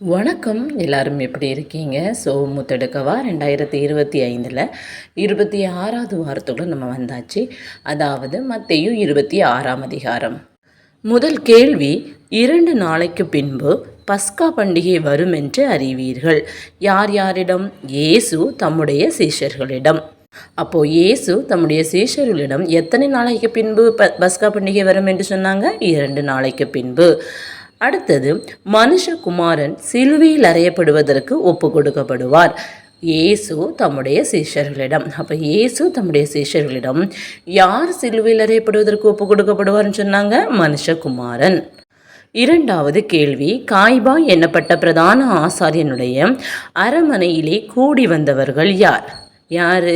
வணக்கம். எல்லாரும் எப்படி இருக்கீங்க? ஸோ முத்தெடுக்கவா ரெண்டாயிரத்தி இருபத்தி ஐந்தில். இருபத்தி ஆறாவது வாரத்தோடு நம்ம வந்தாச்சு. அதாவது மத்தையும் இருபத்தி ஆறாம் அதிகாரம். முதல் கேள்வி இரண்டு நாளைக்கு பின்பு பஸ்கா பண்டிகை வரும் என்று அறிவீர்கள். யார் யாரிடம்? இயேசு தம்முடைய சீஷர்களிடம். அப்போ இயேசு தம்முடைய சீஷர்களிடம் எத்தனை நாளைக்கு பின்பு ப பஸ்கா பண்டிகை வரும் என்று சொன்னாங்க? இரண்டு நாளைக்கு பின்பு. அடுத்தது மனுஷகுமாரன் சிலுவையில் அறையப்படுவதற்கு ஒப்பு கொடுக்கப்படுவார் இயேசு தம்முடைய சீஷர்களிடம். அப்போ இயேசு தம்முடைய சீஷர்களிடம் யார் சிலுவையில் அறையப்படுவதற்கு ஒப்பு கொடுக்கப்படுவார்னு சொன்னாங்க? மனுஷகுமாரன். இரண்டாவது கேள்வி காய்பா எனப்பட்ட பிரதான ஆசாரியனுடைய அரமனையிலே கூடி வந்தவர்கள் யார்? யார்?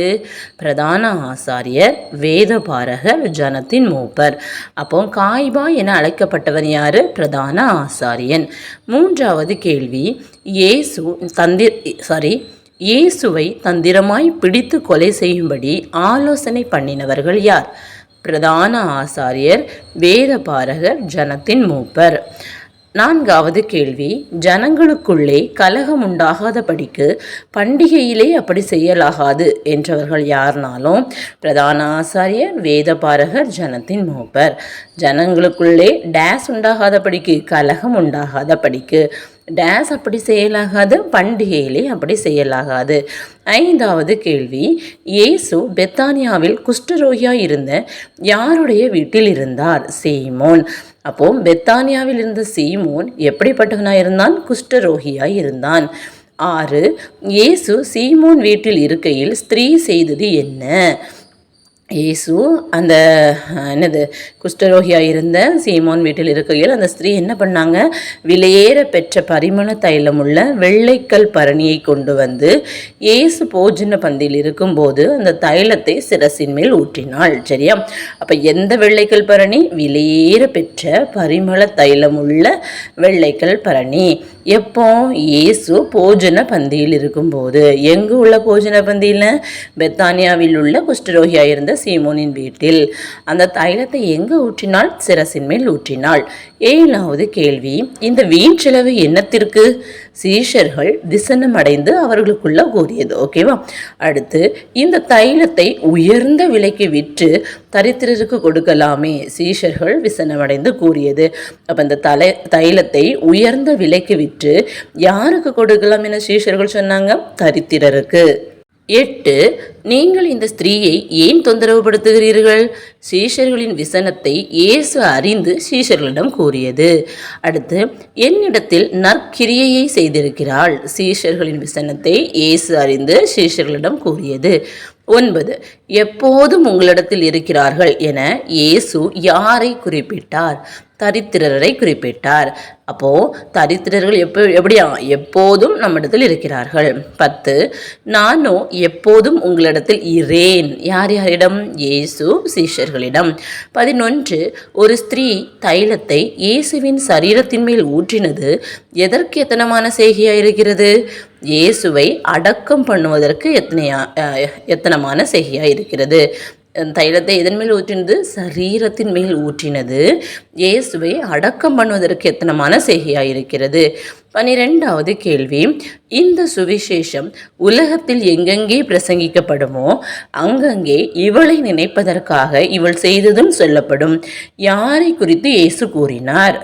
பிரதான ஆசாரியர் வேதபாரகர் ஜனத்தின் மூப்பர். அப்போ காய்பா என அழைக்கப்பட்டவர் யார்? பிரதான ஆசாரியன் மூன்றாவது கேள்வி இயேசு தந்தி சாரி இயேசுவை தந்திரமாய் பிடித்து கொலை செய்யும்படி ஆலோசனை பண்ணினவர்கள் யார்? பிரதான ஆசாரியர் வேதபாரகர் ஜனத்தின் மூப்பர். நான்காவது கேள்வி ஜனங்களுக்குள்ளே கலகம் உண்டாகாதபடிக்கு பண்டிகையிலே அப்படி செய்யலாகாது என்றவர்கள் யார்னாலும் பிரதான ஆசாரியர் வேதபாரகர் ஜனத்தின் மூப்பர் ஜனங்களுக்குள்ளே டேஸ் உண்டாகாதபடிக்கு கலகம் உண்டாகாதபடிக்கு டேஸ் அப்படி செய்யலாகாது பண்டிகையிலே அப்படி செய்யலாகாது. ஐந்தாவது கேள்வி இயேசு பெத்தானியாவில் குஷ்டரோகியாக இருந்த யாருடைய வீட்டில் இருந்தார்? சீமோன். அப்போ பெத்தானியாவில் இருந்த சீமோன் எப்படிப்பட்டவனாக இருந்தான்? குஷ்டரோகியாய் இருந்தான். ஆறு இயேசு சீமோன் வீட்டில் இருக்கையில் ஸ்திரீ செய்தது என்ன? இயேசு அந்த என்னது குஷ்டரோகியாக இருந்த சீமோன் வீட்டில் இருக்கையில் அந்த ஸ்திரீ என்ன பண்ணாங்க? விலையேற பெற்ற பரிமள தைலம் உள்ள வெள்ளைக்கல் பரணியை கொண்டு வந்து இயேசு போஜன பந்தியில் இருக்கும்போது அந்த தைலத்தை சிரசின் மேல் ஊற்றினாள். சரியா? அப்போ எந்த வெள்ளைக்கல் பரணி? விலையேற பெற்ற பரிமள தைலம் உள்ள வெள்ளைக்கல் பரணி. எப்போ? இயேசு போஜன பந்தியில் இருக்கும்போது. எங்கு உள்ள போஜன பந்தியில்? பெத்தானியாவில் உள்ள குஷ்டரோகியாக இருந்த சீமோனின் வீட்டில். அந்த தைலத்தை எங்கு ஊற்றினாள்? சிரசின் மேல் ஊற்றினாள். ஏழாவது கேள்வி இந்த வீண் செலவு என்னத்திற்கு? சீஷர்கள் திசனம் அடைந்து அவர்களுக்குள்ள கூறியது. ஓகேவா அடுத்து இந்த தைலத்தை உயர்ந்த விலைக்கு விற்று தரித்திரருக்கு கொடுக்கலாமே. சீஷர்கள் விசனமடைந்து கூறியது. அப்போ இந்த தலை தைலத்தை உயர்ந்த விலைக்கு விற்று யாருக்கு கொடுக்கலாம் என சீஷர்கள் சொன்னாங்க? தரித்திரருக்கு. எட்டு நீங்கள் இந்த ஸ்திரீயை ஏன் தொந்தரவுபடுத்துகிறீர்கள்? சீஷர்களின் விசனத்தை இயேசு அறிந்து சீஷர்களிடம் கூறியது. அடுத்து என்னிடத்தில் நற்கிரியையை செய்திருக்கிறாள். சீஷர்களின் விசனத்தை இயேசு அறிந்து சீஷர்களிடம் கூறியது. ஒன்பது எப்போதும் உங்களிடத்தில் இருக்கிறார்கள் என இயேசு யாரை குறிப்பிட்டார்? தரித்திரரை குறிப்பிட்டார். அப்போ தரித்திரர்கள் எப்போ எப்படியா எப்போதும் நம்மிடத்தில் இருக்கிறார்கள். பத்து நானும் எப்போதும் உங்களிடத்தில் இரேன் யார் யாரிடம்? இயேசு சீஷர்களிடம். பதினொன்று ஒரு ஸ்திரீ தைலத்தை இயேசுவின் சரீரத்தின் மேல் ஊற்றினது எதற்கு எத்தனமான செய்கையாக இருக்கிறது? இயேசுவை அடக்கம் பண்ணுவதற்கு எத்தனையா எத்தனமான செய்கையாக இருக்கிறது? தைலத்தை எதன் மேல் ஊற்றினது? சரீரத்தின் மேல் ஊற்றினது. இயேசுவை அடக்கம் பண்ணுவதற்கு எத்தனமான செய்கையாக இருக்கிறது? பனிரெண்டாவது கேள்வி. இந்த சுவிசேஷம் உலகத்தில் எங்கெங்கே பிரசங்கிக்கப்படுமோ அங்கங்கே இவளை நினைப்பதற்காக இவள் செய்ததும் சொல்லப்படும். யாரை குறித்து இயேசு கூறினார்?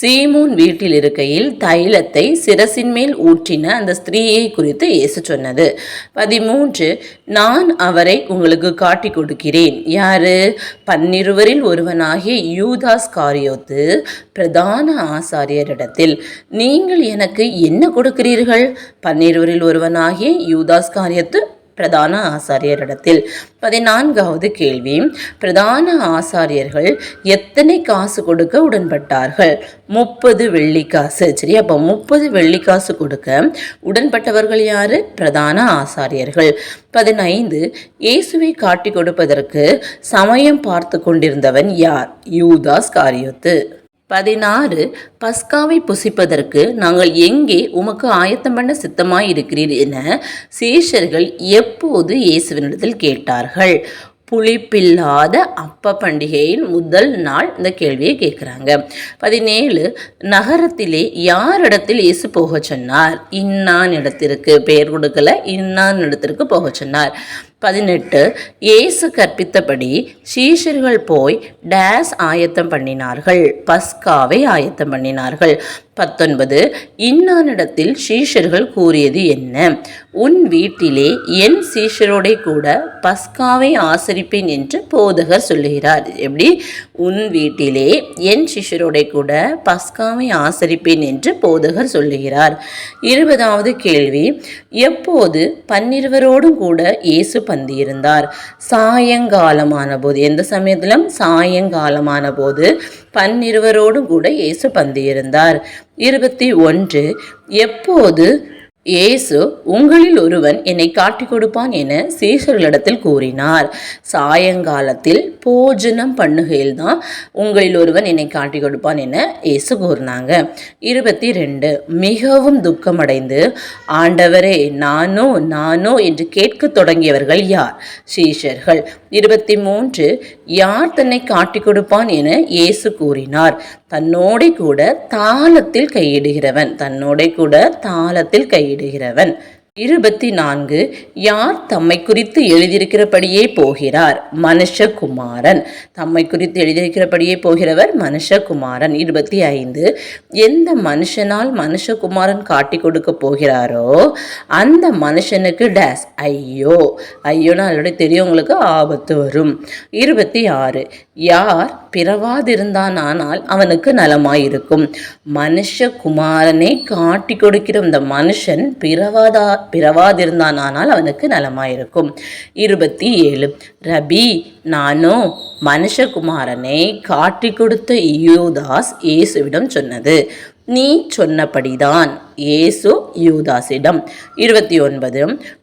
சீமூன் வீட்டில் இருக்கையில் தைலத்தை சிரசின் மேல் ஊற்றின அந்த ஸ்திரீயை குறித்து இயேசு சொன்னது. பதிமூன்று நான் அவரை உங்களுக்கு காட்டி கொடுக்கிறேன். யாரு? பன்னிருவரில் ஒருவனாகிய யூதாஸ் காரியோத்து பிரதான ஆசாரியரிடத்தில். நீங்கள் எனக்கு என்ன கொடுக்கிறீர்கள்? பன்னிருவரில் ஒருவனாகிய யூதாஸ் காரியத்து பிரதான ஆசாரியரிடத்தில். பதினான்காவது கேள்வி. பிரதான ஆசாரியர்கள் எத்தனை காசு கொடுக்க உடன்பட்டார்கள்? முப்பது வெள்ளிக்காசு சரி அப்போ முப்பது வெள்ளிக்காசு கொடுக்க உடன்பட்டவர்கள் யாரு? பிரதான ஆசாரியர்கள். பதினைந்து இயேசுவை காட்டி கொடுப்பதற்கு சமயம் பார்த்து கொண்டிருந்தவன் யார்? யூதாஸ் காரியத்து. பதினாறு பஸ்காவை புசிப்பதற்கு நாங்கள் எங்கே உமக்கு ஆயத்தம் பண்ண சித்தமாயிருக்கிறீர் என சீஷர்கள் எப்போது இயேசுவினிடத்தில் கேட்டார்கள். புளிப்பில்லாத அப்ப பண்டிகையின் முதல் நாள் இந்த கேள்வியை கேட்குறாங்க. பதினேழு நகரத்திலே யாரிடத்தில் இயேசு போக சொன்னார்? இன்னான் இடத்திற்கு பெயர் கொடுக்கல. இன்னான் இடத்திற்கு போக சொன்னார். பதினெட்டு. இயேசு கற்பித்தபடி சீஷர்கள் போய் டேஸ் ஆயத்தம் பண்ணினார்கள். பஸ்காவை ஆயத்தம் பண்ணினார்கள். பத்தொன்பது. இன்னானிடத்தில் சீஷர்கள் கூறியது என்ன? உன் வீட்டிலே என் சீஷரோடே கூட பஸ்காவை ஆசரிப்பேன் என்று போதகர் சொல்லுகிறார். எப்படி? உன் வீட்டிலே என் சிஷரோடே கூட பஸ்காவை ஆசரிப்பேன் என்று போதகர் சொல்லுகிறார். இருபதாவது கேள்வி. எப்போது பன்னிருவரோடும் கூட இயேசு பந்தியிருந்தார். சாயங்காலமான போது எந்த சமயத்திலும் சாயங்காலமான போது பன்னிருவரோடும் கூட இயேசு பந்தியிருந்தார். இருபத்தி ஒன்று எப்போது இயேசு உங்களில் ஒருவன் என்னை காட்டிக் கொடுப்பான் என சீசர்களிடத்தில் கூறினார். சாயங்காலத்தில் போஜனம் பண்ணுகையில் தான் உங்களில் ஒருவன் என்னை காட்டிக் கொடுப்பான் என இயேசு கூறினாங்க. இருபத்தி ரெண்டு மிகவும் துக்கமடைந்து ஆண்டவரே நானோ நானோ என்று கேட்க தொடங்கியவர்கள் யார்? சீஷர்கள். இருபத்தி மூன்று யார் தன்னை காட்டிக் கொடுப்பான் என இயேசு கூறினார். தன்னோட கூட தாளத்தில் கையிடுகிறவன். தன்னோட கூட தாளத்தில் கையிடுகிறவன். இருபத்தி நான்கு யார் தம்மை குறித்து எழுதியிருக்கிறபடியே போகிறார்? மனுஷகுமாரன். தம்மை குறித்து எழுதியிருக்கிறபடியே போகிறவர் மனுஷகுமாரன். இருபத்தி ஐந்து எந்த மனுஷனால் மனுஷகுமாரன் காட்டி கொடுக்க போகிறாரோ அந்த மனுஷனுக்கு டேஸ் ஐயோ ஐயோனா அதோட தெரியவங்களுக்கு ஆபத்து வரும். இருபத்தி ஆறு யார் பிறவாதிருந்தான் ஆனால் அவனுக்கு நலமாயிருக்கும். மனுஷகுமாரனை காட்டி கொடுக்கிற இந்த மனுஷன் பிறவாதா பிறவாதிருந்தான். ஆனால் அவனுக்கு நலமாயிருக்கும். இருபத்தி ஏழு. ரபி நானோ மனுஷகுமாரனை காட்டி கொடுத்த யூதாஸ் இயேசுவிடம் சொன்னது. நீ சொன்னபடிதான் இயேசு யூதாசிடம். இருபத்தி ஒன்பது.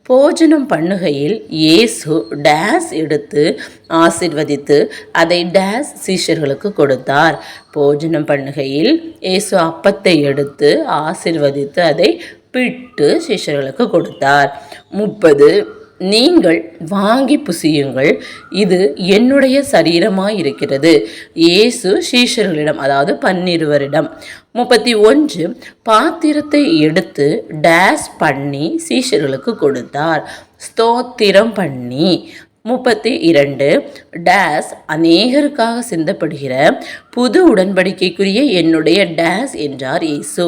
போஜனம் பண்ணுகையில் இயேசு டேஸ் எடுத்து ஆசிர்வதித்து அதை டேஸ் சீஷர்களுக்கு கொடுத்தார். போஜனம் பண்ணுகையில் இயேசு அப்பத்தை எடுத்து ஆசிர்வதித்து அதை பிட்டு சிஷ்யர்களுக்கு கொடுத்தார். முப்பது நீங்கள் வாங்கி புசியுங்கள். இது என்னுடைய சரீரமாய் இருக்கிறது இயேசு சீஷர்களிடம் அதாவது பன்னிருவரிடம். முப்பத்தி ஒன்று பாத்திரத்தை எடுத்து டேஸ் பண்ணி சீஷர்களுக்கு கொடுத்தார். ஸ்தோத்திரம் பண்ணி. முப்பத்தி இரண்டு டேஸ் அநேகருக்காக சிந்தப்படுகிற புது உடன்படிக்கைக்குரிய என்னுடைய டேஸ் என்றார் இயேசு.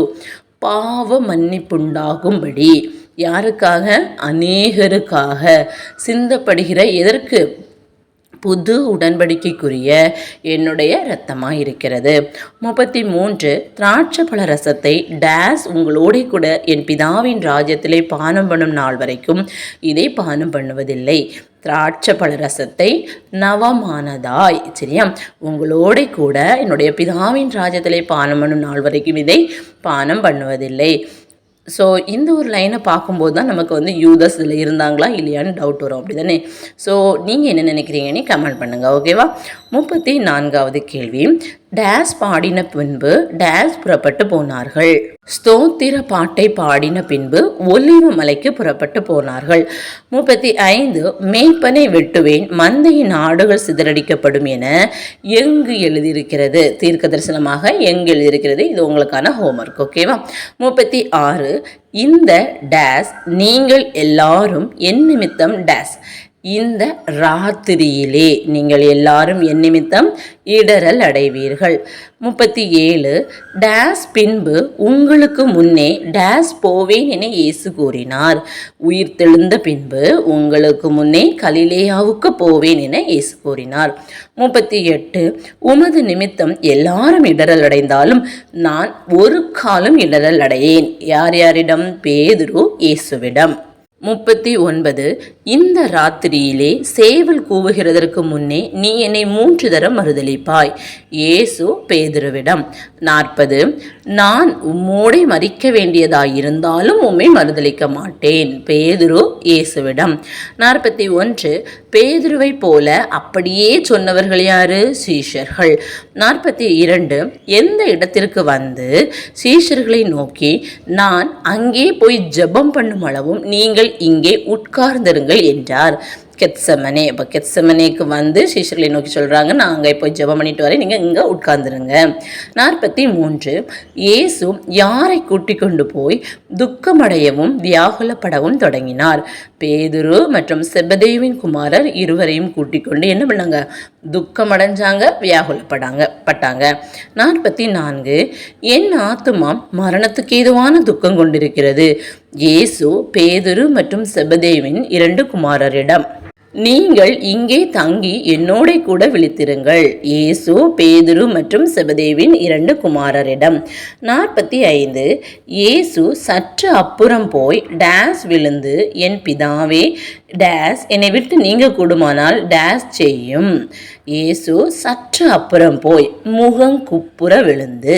பாவ மன்னிப்புண்டாகும்படி. யாருக்காக? அநேகருக்காக. சிந்தப்படுகிற எதற்கு? புது உடன்படிக்கைக்குரிய என்னுடைய இரத்தமாக இருக்கிறது முப்பத்தி மூன்று திராட்சை பழ ரசத்தை டேஸ் உங்களோட கூட என் பிதாவின் ராஜ்யத்திலே பானம் பண்ணும் நாள் வரைக்கும் இதை பானம் பண்ணுவதில்லை. திராட்சை பழ ரசத்தை நவமானதாய் சரியா? உங்களோட கூட என்னுடைய பிதாவின் ராஜ்யத்திலே பானம் பண்ணும் நாள் வரைக்கும் இதை பானம் பண்ணுவதில்லை. ஸோ இந்த ஒரு லைனை பார்க்கும்போது தான் நமக்கு வந்து யூதர்ஸ் இதில் இருந்தாங்களா இல்லையான்னு டவுட் வரும். அப்படி தானே ஸோ நீங்கள் என்ன நினைக்கிறீங்கன்னு கமெண்ட் பண்ணுங்கள் ஓகேவா முப்பத்தி நான்காவது கேள்வி. டேஸ் பாடின பின்பு டேஸ் புறப்பட்டு போனார்கள். ஸ்தோத்திர பாட்டை பாடின பின்பு ஒலிவு மலைக்கு புறப்பட்டு போனார்கள். முப்பத்தி ஐந்து மேய்ப்பனை வெட்டுவேன் மந்தையின் ஆடுகள் சிதறடிக்கப்படும் என எங்கு எழுதியிருக்கிறது? தீர்க்க தரிசனமாக எங்கு எழுதியிருக்கிறது? இது உங்களுக்கான ஹோம்ஒர்க் ஓகேவா முப்பத்தி ஆறு இந்த டேஸ் நீங்கள் எல்லாரும் என் நிமித்தம் டேஸ் இந்த ராத்திரியிலே நீங்கள் எல்லாரும் என் நிமித்தம் இடரல் அடைவீர்கள். முப்பத்தி ஏழு டேஸ் பின்பு உங்களுக்கு முன்னே டேஸ் போவேன் என இயேசு கூறினார். உயிர் தெழுந்த பின்பு உங்களுக்கு முன்னே கலிலேயாவுக்கு போவேன் என இயேசு கூறினார். முப்பத்தி எட்டு உமது நிமித்தம் எல்லாரும் இடரல் அடைந்தாலும் நான் ஒரு காலம் இடரல் அடையேன். யார் யாரிடம்? பேதுரு இயேசுவிடம். முப்பத்தி ஒன்பது இந்த ராத்திரியிலே சேவல் கூவுகிறதற்கு முன்னே நீ என்னை மூன்று தரம் மறுதளிப்பாய் இயேசு பேதுருவிடம் நாற்பது நான் உம்மோடே மறிக்க வேண்டியதாயிருந்தாலும் உம்மை மறுதளிக்க மாட்டேன். பேதுரு இயேசுவிடம் நாற்பத்தி ஒன்று பேதுருவை போல அப்படியே சொன்னவர்கள் யாரு? சீஷர்கள். நாற்பத்தி இரண்டு. எந்த இடத்திற்கு வந்து சீஷர்களை நோக்கி நான் அங்கே போய் ஜெபம் பண்ணும் அளவும் நீங்கள் இங்கே உட்கார்ந்திருங்கள் என்றார். கெத்சமனே. இப்போ கெத்சமனேக்கு வந்து சீஷர்களை நோக்கி சொல்கிறாங்க நான் அங்கே போய் ஜெபம் பண்ணிட்டு வரேன். நீங்கள் இங்கே உட்கார்ந்துருங்க. நாற்பத்தி மூன்று. இயேசு யாரை கூட்டிக் கொண்டு போய் துக்கமடையவும் வியாகுலப்படவும் தொடங்கினார். பேதுரு மற்றும் செபதேவின் குமாரர் இருவரையும் கூட்டிக் கொண்டு என்ன பண்ணாங்க? துக்கம் அடைஞ்சாங்க வியாகுலப்படாங்க பட்டாங்க. நாற்பத்தி நான்கு. என் ஆத்துமா மரணத்துக்கு ஏதுவான துக்கம் கொண்டிருக்கிறது. இயேசு பேதுரு மற்றும் செபதேவின் இரண்டு குமாரரிடம் நீங்கள் இங்கே தங்கி என்னோட கூட விழித்திருங்கள். இயேசு பேதுரு மற்றும் செபதேவின் இரண்டு குமாரரிடம். நாற்பத்தி ஐந்து இயேசு சற்று அப்புறம் போய் டேஸ் விழுந்து என் பிதாவே டேஸ் என்னை விட்டு நீங்க கூடுமானால் டேஸ் செய்யும். இயேசு சற்று அப்புறம் போய் முகம் குப்புற விழுந்து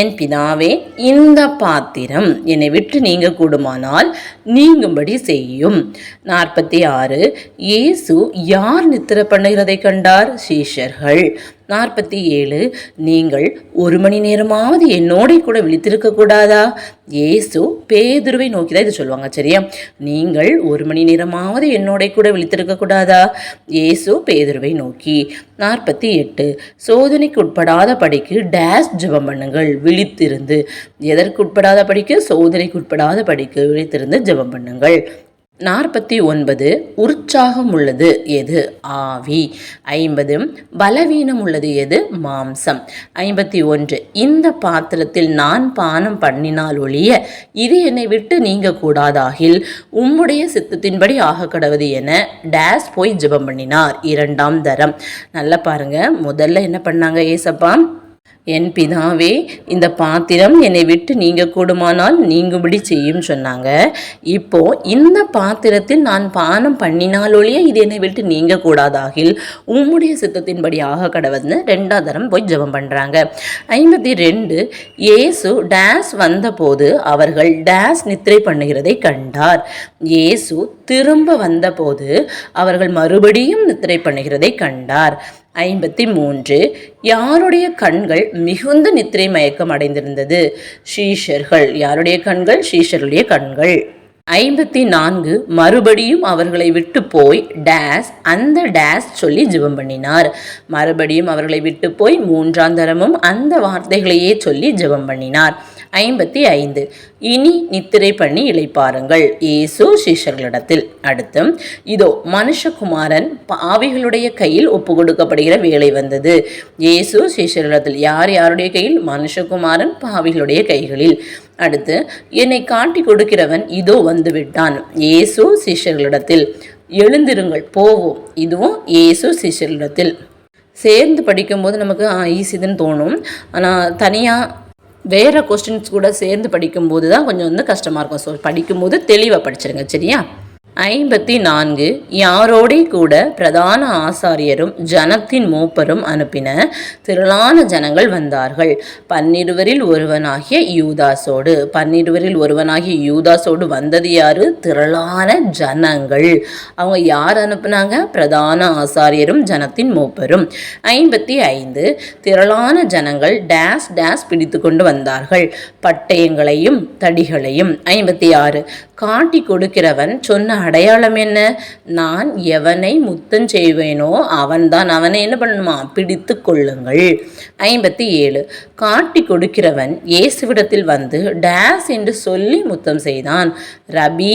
என் பிதாவே இந்த பாத்திரம் என்னை விட்டு நீங்க கூடுமானால் நீங்கும்படி செய்யும். நாற்பத்தி ஆறு இயேசு யார் நித்திர பண்ணுகிறதை கண்டார்? சீஷர்கள். நாற்பத்தி ஏழு நீங்கள் ஒரு மணி நேரமாவது என்னோட கூட விழித்திருக்க கூடாதா? ஏசு பேதுருவை நோக்கி தான் இது சொல்லுவாங்க சரியா? நீங்கள் ஒரு மணி நேரமாவது என்னோட கூட விழித்திருக்க கூடாதா? ஏசு பேதுருவை நோக்கி நாற்பத்தி எட்டு சோதனைக்கு உட்படாத படிக்கு டேஷ் ஜெபம் பண்ணுங்கள் விழித்திருந்து. எதற்கு உட்படாத படிக்கு? சோதனைக்கு உட்படாத படிக்கு விழித்திருந்து ஜெபம் பண்ணுங்கள். நாற்பத்தி ஒன்பது உற்சாகம் உள்ளது எது? ஆவி. ஐம்பது பலவீனம் உள்ளது எது? மாம்சம். ஐம்பத்தி ஒன்று இந்த பாத்திரத்தில் நான் பானம் பண்ணினால் ஒழிய இது என்னை விட்டு நீங்க கூடாதாகில் உம்முடைய சித்தத்தின்படி ஆக கடவுது என டேஸ் போய் ஜெபம் பண்ணினார் இரண்டாம் தரம். நல்லா பாருங்க முதல்ல என்ன பண்ணாங்க ஏசப்பா? என் பிதாவே இந்த பாத்திரம் என்னை விட்டு நீங்க கூடுமானால் நீங்கும்படி செய்யும் சொன்னாங்க. இப்போ இந்த பாத்திரத்தில் நான் பானம் பண்ணினாலொழிய இது என்னை விட்டு நீங்க கூடாதாகில் உம்முடைய சித்தத்தின்படி ஆக கடவுள்னு ரெண்டாம் தரம் போய் ஜெபம் பண்றாங்க. ஐம்பத்தி ரெண்டு இயேசு டேஸ் வந்தபோது அவர்கள் டேஸ் நித்திரை பண்ணுகிறதை கண்டார். இயேசு திரும்ப வந்தபோது அவர்கள் மறுபடியும் நித்திரை பண்ணுகிறதை கண்டார். ஐம்பத்தி மூன்று யாருடைய கண்கள் மிகுந்த நித்திரை மயக்கம் அடைந்திருந்தது? ஷீஷர்கள் யாருடைய கண்கள்? ஷீஷருடைய கண்கள். ஐம்பத்தி நான்கு மறுபடியும் அவர்களை விட்டு போய் டேஸ் அந்த டேஸ் சொல்லி ஜெபம் பண்ணினார். மறுபடியும் அவர்களை விட்டு போய் மூன்றாம் தரமும் அந்த வார்த்தைகளையே சொல்லி ஜெபம் பண்ணினார். ஐம்பத்தி ஐந்து. இனி நித்திரை பண்ணி இழைப்பாருங்கள் இயேசு சீஷர்களிடத்தில். அடுத்து இதோ மனுஷகுமாரன் பாவிகளுடைய கையில் ஒப்பு கொடுக்கப்படுகிற வேலை வந்தது. இயேசு சீஷர்களிடத்தில். யார் யாருடைய கையில்? மனுஷகுமாரன் பாவிகளுடைய கைகளில். அடுத்து என்னை காட்டி கொடுக்கிறவன் இதோ வந்து விட்டான் ஏசு சிஷ்யர்களிடத்தில் எழுந்திருங்கள் போவோம். இதுவும் இயேசு சிஷ்யர்களிடத்தில் சேர்ந்து படிக்கும்போது நமக்கு ஈஸிதுன்னு தோணும். ஆனால் தனியாக வேறு கொஸ்டின்ஸ் கூட சேர்ந்து படிக்கும்போது தான் கொஞ்சம் வந்து கஷ்டமாக இருக்கும். ஸோ படிக்கும்போது தெளிவாக படிச்சிருங்க. சரியா? ஐம்பத்தி நான்கு யாரோடே கூட பிரதான ஆசாரியரும் ஜனத்தின் மூப்பரும் அனுப்பின திரளான ஜனங்கள் வந்தார்கள். பன்னிருவரில் ஒருவனாகிய யூதாஸோடு பன்னிருவரில் ஒருவனாகிய யூதாஸோடு வந்தது யாரு? திரளான ஜனங்கள். அவங்க யார் அனுப்புனாங்க? பிரதான ஆசாரியரும் ஜனத்தின் மூப்பரும். ஐம்பத்தி ஐந்து திரளான ஜனங்கள் டேஸ் டேஸ் பிடித்து கொண்டு வந்தார்கள். பட்டயங்களையும் தடிகளையும். ஐம்பத்தி ஆறு காட்டி கொடுக்கிறவன் சொன்ன அடையாளம் என்ன? நான் எவனை முத்தம் செய்வேனோ அவன்தான். அவனை என்ன பண்ணணுமா? பிடித்து கொள்ளுங்கள். ஐம்பத்தி ஏழு. காட்டி கொடுக்கிறவன் இயேசுவிடத்தில் வந்து டேஸ் என்று சொல்லி முத்தம் செய்தான். ரபி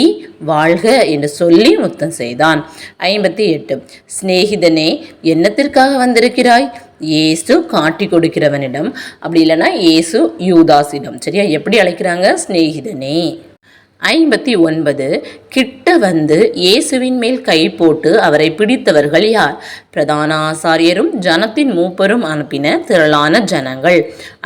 வாழ்க என்று சொல்லி முத்தம் செய்தான். ஐம்பத்தி எட்டு. சிநேகிதனே என்னத்திற்காக வந்திருக்கிறாய்? இயேசு காட்டி கொடுக்கிறவனிடம். அப்படி இல்லைன்னா இயேசு யூதாஸிடம். சரியா? எப்படி அழைக்கிறாங்க? சிநேகிதனே. ஐம்பத்தி ஒன்பது கிட்ட வந்து இயேசுவின் மேல் கை போட்டு அவரை பிடித்தவர்கள் யார்? பிரதான ஆசாரியரும் ஜனத்தின் மூப்பரும் அனுப்பின திரளான ஜனங்கள்.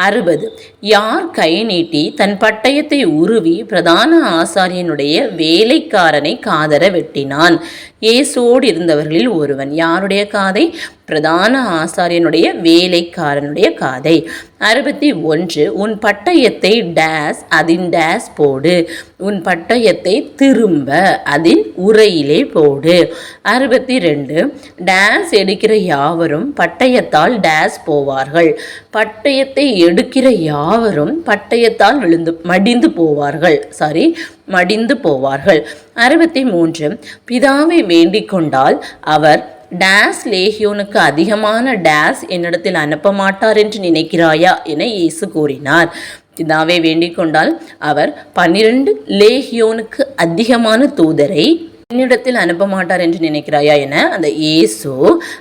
அறுபது. யார் கை நீட்டி தன் பட்டயத்தை உருவி பிரதான ஆசாரியனுடைய வேலைக்காரனை காதர வெட்டினான்? இயேசோடு இருந்தவர்களில் ஒருவன். யாருடைய காதை? பிரதான ஆசாரியனுடைய வேலைக்காரனுடைய காதை. அறுபத்தி ஒன்று. உன் பட்டயத்தை டேஸ் அதின் டேஸ் போடு. உன் பட்டயத்தை திரும்ப அதின் உரையிலே போடு. அறுபத்தி ரெண்டு. டேஸ் எடுக்கிற யாவரும் பட்டயத்தால் டேஸ் போவார்கள். பட்டயத்தை எடுக்கிற யாவரும் பட்டயத்தால் விழுந்து மடிந்து போவார்கள். சாரி மடிந்து போவார்கள். அறுபத்தி மூன்று பிதாவை வேண்டிக் கொண்டால் அவர் டேஸ் லேஹியோனுக்கு அதிகமான டேஸ் என்னிடத்தில் அனுப்ப மாட்டார் என்று நினைக்கிறாயா என இயேசு கூறினார். பிதாவை வேண்டிக் கொண்டால் அவர் பன்னிரண்டு லேஹியோனுக்கு அதிகமான தூதரை என்னிடத்தில் அனுப்ப மாட்டார் என்று நினைக்கிறாயா என அந்த ஏசு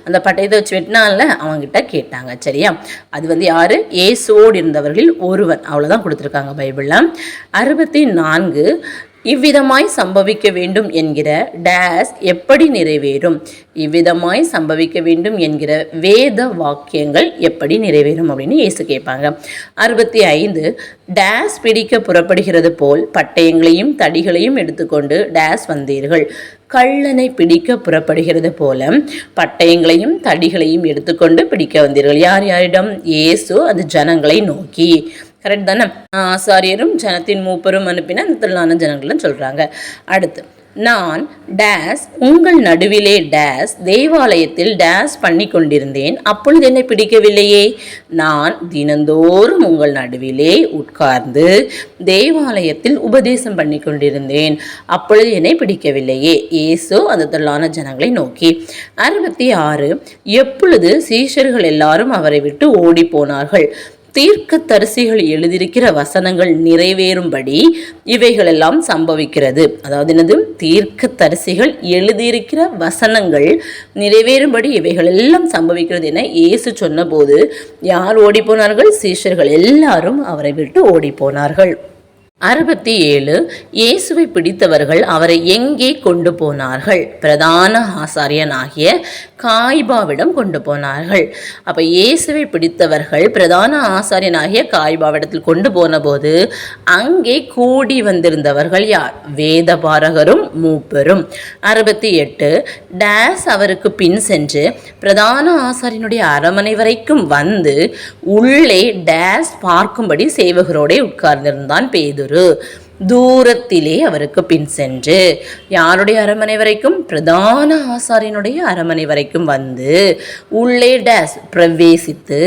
அந்த பட்டயத்தை வச்சு வெட்டினால அவங்கிட்ட கேட்டாங்க. சரியா? அது வந்து யாரு? ஏசுவோடு இருந்தவர்கள் ஒருவன். அவ்வளோதான் கொடுத்துருக்காங்க பைபிளில். அறுபத்தி நான்கு இவ்விதமாய் சம்பவிக்க வேண்டும் என்கிற டேஸ் எப்படி நிறைவேறும்? இவ்விதமாய் சம்பவிக்க வேண்டும் என்கிற வேத வாக்கியங்கள் எப்படி நிறைவேறும் அப்படின்னு இயேசு கேட்பாங்க. அறுபத்தி ஐந்து டேஸ் பிடிக்க புறப்படுகிறது போல் பட்டயங்களையும் தடிகளையும் எடுத்துக்கொண்டு டேஸ் வந்தீர்கள். கள்ளனை பிடிக்க புறப்படுகிறது போல பட்டயங்களையும் தடிகளையும் எடுத்துக்கொண்டு பிடிக்க வந்தீர்கள். யார் யாரிடம்? இயேசு அது ஜனங்களை நோக்கி. கரெக்ட் தானே ஆசாரியரும் ஜனத்தின் மூப்பரும் அனுப்பின அந்த திரளான ஜனங்கள்னு சொல்கிறாங்க அடுத்து நான் டேஸ் உங்கள் நடுவிலே டேஸ் தேவாலயத்தில் டேஸ் பண்ணி கொண்டிருந்தேன். அப்பொழுது என்னை பிடிக்கவில்லையே? நான் தினந்தோறும் உங்கள் நடுவிலே உட்கார்ந்து தேவாலயத்தில் உபதேசம் பண்ணி கொண்டிருந்தேன். அப்பொழுது என்னை பிடிக்கவில்லையே? ஏசோ அந்த திரளான ஜனங்களை நோக்கி அறுபத்தி ஆறு எப்பொழுது சீஷர்கள் எல்லாரும் அவரை விட்டு ஓடி போனார்கள்? தீர்க்க தரிசிகள் எழுதியிருக்கிற வசனங்கள் நிறைவேறும்படி இவைகளெல்லாம் சம்பவிக்கிறது. அதாவது என்னது? தீர்க்க தரிசிகள் எழுதியிருக்கிற வசனங்கள் நிறைவேறும்படி இவைகள் எல்லாம் சம்பவிக்கிறது என இயேசு சொன்னபோது யார் ஓடிப்போனார்கள்? சீஷர்கள் எல்லாரும் அவரை விட்டு ஓடிப்போனார்கள். அறுபத்தி ஏழு இயேசுவை பிடித்தவர்கள் அவரை எங்கே கொண்டு போனார்கள்? பிரதான ஆசாரியனாகிய காய்பாவிடம் கொண்டு போனார்கள். அப்போ இயேசுவை பிடித்தவர்கள் பிரதான ஆசாரியனாகிய காய்பாவிடத்தில் கொண்டு போனபோது அங்கே கூடி வந்திருந்தவர்கள் யார்? வேதபாரகரும் மூப்பரும். அறுபத்தி எட்டு டேஸ் அவருக்கு பின் சென்று பிரதான ஆசாரியனுடைய அரமனை வரைக்கும் வந்து உள்ளே டேஸ் பார்க்கும்படி சேவகரோடே உட்கார்ந்திருந்தான் குரு தூரத்திலே அவருக்கு பின் சென்று யாருடைய அரமனை வரைக்கும்? பிரதான ஆசாரியனுடைய அரமனை வரைக்கும் வந்து உள்ளே டேஸ் பிரவேசித்து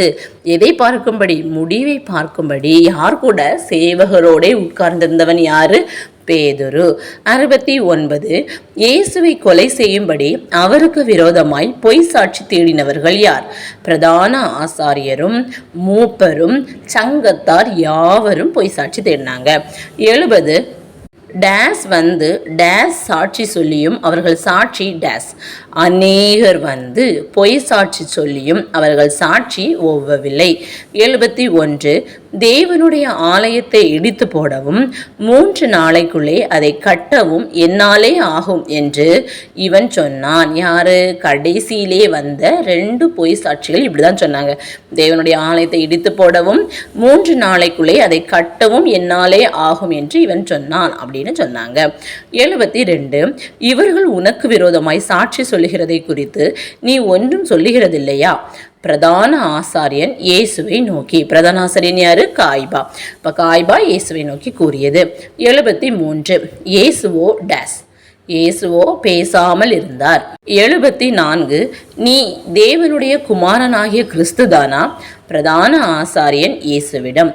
எதை பார்க்கும்படி? முடிவை பார்க்கும்படி யார் கூட? சேவகரோடே உட்கார்ந்திருந்தவன் யாரு? பேதுரு. அறுபத்தி ஒன்பது. இயேசுவை கொலை செய்யும்படி அவருக்கு விரோதமாய் பொய் சாட்சி தேடினவர்கள் யார்? பிரதான ஆசாரியரும் மூப்பரும் சங்கத்தார் யாவரும் பொய் சாட்சி தேடினாங்க. எழுபது. டேஸ் வந்து டேஸ் சாட்சி சொல்லியும் அவர்கள் சாட்சி டேஸ். அநேகர் வந்து பொய் சாட்சி சொல்லியும் அவர்கள் சாட்சி ஒவ்வவில்லை எழுபத்தி ஒன்று. தேவனுடைய ஆலயத்தை இடித்து போடவும் மூன்று நாளைக்குள்ளே அதை கட்டவும் என்னாலே ஆகும் என்று இவன் சொன்னான். யாரு? கடைசியிலே வந்த ரெண்டு பொய் சாட்சிகள் இப்படிதான் சொன்னாங்க. தேவனுடைய ஆலயத்தை இடித்து போடவும் மூன்று நாளைக்குள்ளே அதை கட்டவும் என்னாலே ஆகும் என்று இவன் சொன்னான் அப்படின்னு சொன்னாங்க. எழுபத்தி ரெண்டு இவர்கள் உனக்கு விரோதமாய் சாட்சி சொல்லுகிறதை குறித்து நீ ஒன்றும் சொல்லுகிறதில்லையா? பிரதான ஆசாரியன் இயேசுவை நோக்கி. பிரதான ஆசாரியன் யாரு? காய்பா. இப்போ காய்பா இயேசுவை நோக்கி கூறியது. எழுபத்தி மூன்று இயேசுவோ டேஸ். இயேசுவோ பேசாமல் இருந்தார். எழுபத்தி நான்கு நீ தேவனுடைய குமாரனாகிய கிறிஸ்துதானா? பிரதான ஆசாரியன் இயேசுவிடம்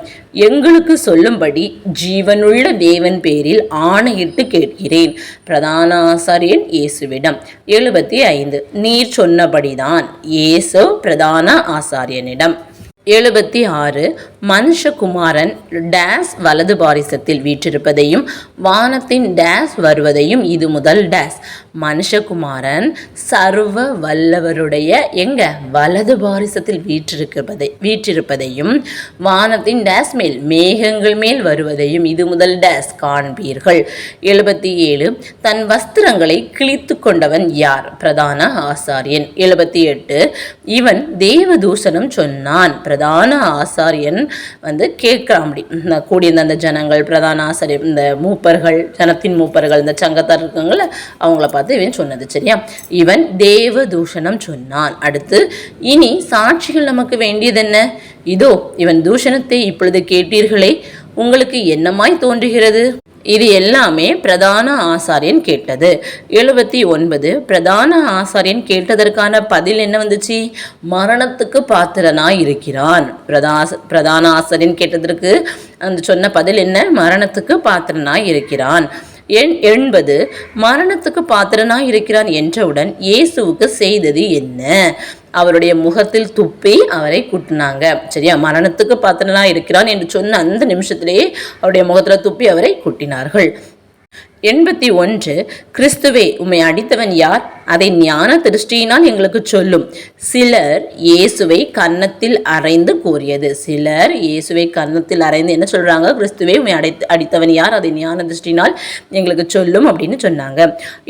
எங்களுக்கு சொல்லும்படி ஜீவனுள்ள தேவன் பேரில் ஆணையிட்டு கேட்கிறேன் பிரதான ஆசாரியன் இயேசுவிடம். எழுபத்தி ஐந்து. நீர் சொன்னபடிதான் இயேசு பிரதான ஆசாரியனிடம். எழுபத்தி ஆறு. மனுஷகுமாரன் டேஸ் வலது பாரிசத்தில் வீற்றிருப்பதையும் வானத்தின் டேஸ் வருவதையும் இது முதல் டேஸ். மனுஷகுமாரன் சர்வ வல்லவருடைய எங்க? வலது பாரிசத்தில் வீற்றிருப்பதை வீற்றிருப்பதையும் வானத்தின் டேஸ் மேல் மேகங்கள் மேல் வருவதையும் இது முதல் டேஸ் காண்பீர்கள். எழுபத்தி ஏழு தன் வஸ்திரங்களை கிழித்து கொண்டவன் யார்? பிரதான ஆசாரியன். எழுபத்தி எட்டு இவன் தேவதூஷணம் சொன்னான் பிரதான ஆசாரியன் வந்து கேட்குறாம்படி இந்த கூடியிருந்த அந்த ஜனங்கள் பிரதான ஆசிரியர் இந்த மூப்பர்கள் ஜனத்தின் மூப்பர்கள் இந்த சங்கத்தார் இருக்காங்கல்ல அவங்கள பார்த்து இவன் சொன்னது சரியா? இவன் தேவ தூஷணம் சொன்னான். அடுத்து இனி சாட்சிகள் நமக்கு வேண்டியது என்ன இதோ இவன் தூஷணத்தை இப்பொழுது கேட்டீர்களே உங்களுக்கு என்னமாய் தோன்றுகிறது? இது எல்லாமே பிரதான ஆசாரியன் கேட்டது. எழுபத்தி ஒன்பது பிரதான ஆசாரியன் கேட்டதற்கான பதில் என்ன வந்துச்சு? மரணத்துக்கு பாத்திரனாய் இருக்கிறான். பிரதா பிரதான ஆசாரியன் கேட்டதற்கு அந்த சொன்ன பதில் என்ன? மரணத்துக்கு பாத்திரனாய் இருக்கிறான். எண் எண்பது மரணத்துக்கு பாத்திரனாய் இருக்கிறான் என்றவுடன் இயேசுவுக்கு செய்தது என்ன? அவருடைய முகத்தில் துப்பி அவரை குட்டினாங்க. சரியா? மரணத்துக்கு பாத்திரனாய் இருக்கிறான் என்று சொன்ன அந்த நிமிஷத்திலேயே அவருடைய முகத்தில் துப்பி அவரை குட்டினார்கள். எண்பத்தி ஒன்று கிறிஸ்துவே உம்மை அடித்தவன் யார்? அதை ஞான திருஷ்டியினால் எங்களுக்கு சொல்லும். சிலர் இயேசுவை கன்னத்தில் அறைந்து கூறியது. சிலர் இயேசுவை கன்னத்தில் அறைந்து என்ன சொல்றாங்க? கிறிஸ்துவே உண்மை அடைத்து அடித்தவன் யார்? அதை ஞான திருஷ்டினால் எங்களுக்கு சொல்லும் அப்படின்னு சொன்னாங்க.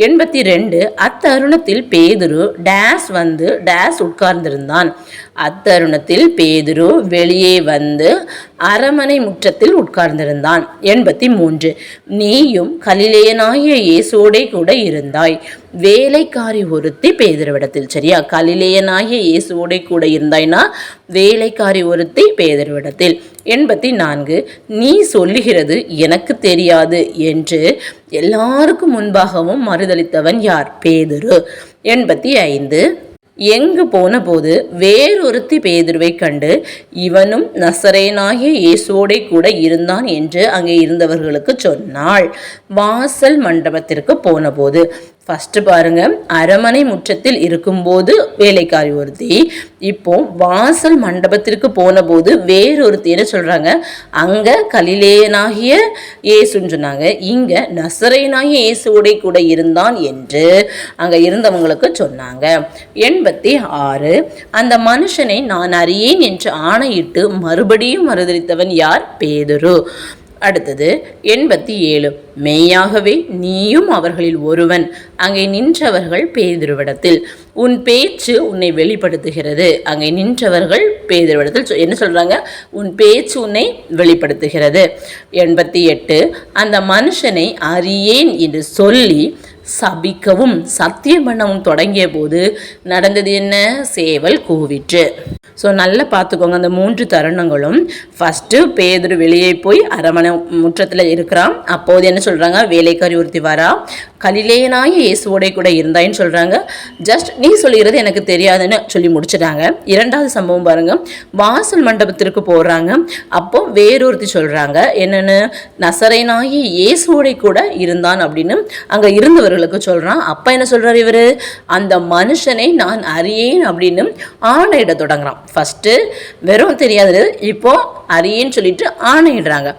எண்பத்தி ரெண்டு அத்தருணத்தில் பேதுரு டேஸ் வந்து டேஸ் உட்கார்ந்திருந்தான். அத்தருணத்தில் பேதுரு வெளியே வந்து அரமனை முற்றத்தில் உட்கார்ந்திருந்தான். எண்பத்தி மூன்று நீயும் கலிலேயனாகிய இயேசுவோடே கூட இருந்தாய். வேலைக்காரி ஒருத்தி பேதர்விடத்தில். சரியா? கலிலேயனாகிய இயேசுவோடே கூட இருந்தாய்னா வேலைக்காரி ஒருத்தி பேதர்விடத்தில். எண்பத்தி நான்கு நீ சொல்லுகிறது எனக்கு தெரியாது என்று எல்லாருக்கும் முன்பாகவும் மறுதளித்தவன் யார்? பேதுரு. எண்பத்தி ஐந்து. எங்கு போன போது வேறொருத்தி பேதுருவை கண்டு இவனும் நசரேனாகிய இயேசுவோடே கூட இருந்தான் என்று அங்கே இருந்தவர்களுக்கு சொன்னாள். வாசல் மண்டபத்திற்கு போனபோது ஃபஸ்ட்டு பாருங்க அரமனை முற்றத்தில் இருக்கும்போது வேலைக்காரி ஒருத்தி இப்போ வாசல் மண்டபத்திற்கு போனபோது போது வேறொருத்தி என்ன சொல்றாங்க? கலிலேயனாகிய இயேசுன்னு சொன்னாங்க. இங்கே நசரையனாகிய இயேசுவோடை கூட இருந்தான் என்று அங்கே இருந்தவங்களுக்கு சொன்னாங்க. எண்பத்தி ஆறு அந்த மனுஷனை நான் அறியேன் என்று ஆணையிட்டு மறுபடியும் மறுதளித்தவன் யார்? பேதுரு. அடுத்தது எண்பத்தி ஏழு. மெய்யாகவே நீயும் அவர்களில் ஒருவன். அங்கே நின்றவர்கள் பேதிருவிடத்தில். உன் பேச்சு உன்னை வெளிப்படுத்துகிறது. அங்கே நின்றவர்கள் பேதிருவிடத்தில் என்ன சொல்கிறாங்க உன் பேச்சு உன்னை வெளிப்படுத்துகிறது. எண்பத்தி எட்டு. அந்த மனுஷனை அறியேன் என்று சொல்லி சபிக்கவும் சத்தியம் பண்ணவும் தொடங்கிய போது நடந்தது என்ன? சேவல் கூவிற்று. ஸோ நல்லா பார்த்துக்கோங்க அந்த மூன்று தருணங்களும். ஃபஸ்ட்டு பேதர் வெளியே போய் அரமனை முற்றத்தில் இருக்கிறான். அப்போது என்ன சொல்கிறாங்க வேலைக்காரி ஒருத்தி வரா. கலிலேயனாய இயேசுவோட கூட இருந்தாயின்னு சொல்கிறாங்க ஜஸ்ட் நீ சொல்லுகிறது எனக்கு தெரியாதுன்னு சொல்லி முடிச்சிட்டாங்க. இரண்டாவது சம்பவம் பாருங்க. வாசல் மண்டபத்திற்கு போகிறாங்க அப்போ வேறொருத்தி சொல்கிறாங்க என்னென்னு? நசரைனாகி இயேசுவோட கூட இருந்தான் அப்படின்னு அங்கே இருந்தவர்களுக்கு சொல்கிறான் அப்போ என்ன சொல்கிறார் இவர்? அந்த மனுஷனை நான் அறியேன் அப்படின்னு ஆணையிட தொடங்குறான். ஃபஸ்ட்டு வெறும் தெரியாது இப்போ அறியேன்னு சொல்லிட்டு ஆணையிடுறாங்க.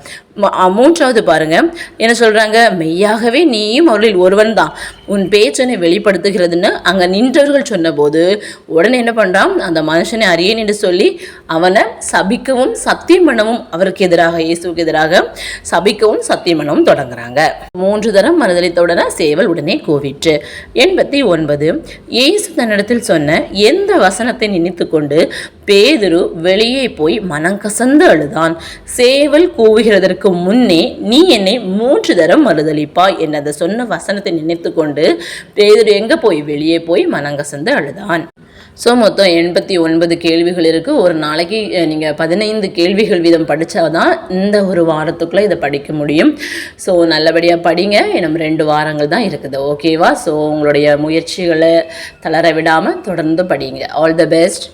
மூன்றாவது பாருங்க. என்ன சொல்றாங்க? மெய்யாகவே நீயும் அவர்களில் ஒருவன் தான் உன் பேச்சனை வெளிப்படுத்துகிறதுன்னு அங்க நின்றவர்கள் சொன்னபோது உடனே என்ன பண்றான்? அந்த மனுஷனை அறியேன் என்று சொல்லி அவனை சபிக்கவும் சத்தியம் பண்ணவும் அவருக்கு எதிராக இயேசுவுக்கு எதிராக சபிக்கவும் சத்தியம் பண்ணவும் தொடங்குறாங்க. மூன்று தரம் மறுதளித்த உடனே சேவல் உடனே கூவிற்று. எண்பத்தி ஒன்பது. இயேசு தன்னிடத்தில் சொன்ன எந்த வசனத்தை நினைத்து கொண்டு பேதுரு வெளியே போய் மனங்கசந்து அழுதான். சேவல் கூவுகிறதற்கு முன்னே நீ என்னை மூன்று தரம் மறுதளிப்பாய் என்னதை சொன்ன வசனத்தை நினைத்து கொண்டு பேதுரு எங்கே போய் வெளியே போய் மனங்கசந்து அழுதான். ஸோ மொத்தம் எண்பத்தி ஒன்பது கேள்விகள் இருக்குது ஒரு நாளைக்கு நீங்கள் பதினைந்து கேள்விகள் வீதம் படித்தாதான் இந்த ஒரு வாரத்துக்குள்ளே இதை படிக்க முடியும். ஸோ நல்லபடியாக படிங்க. நம்ம ரெண்டு வாரங்கள் தான் இருக்குது. ஓகேவா? ஸோ உங்களுடைய முயற்சிகளை தளர விடாமல் தொடர்ந்து படிங்க. All the best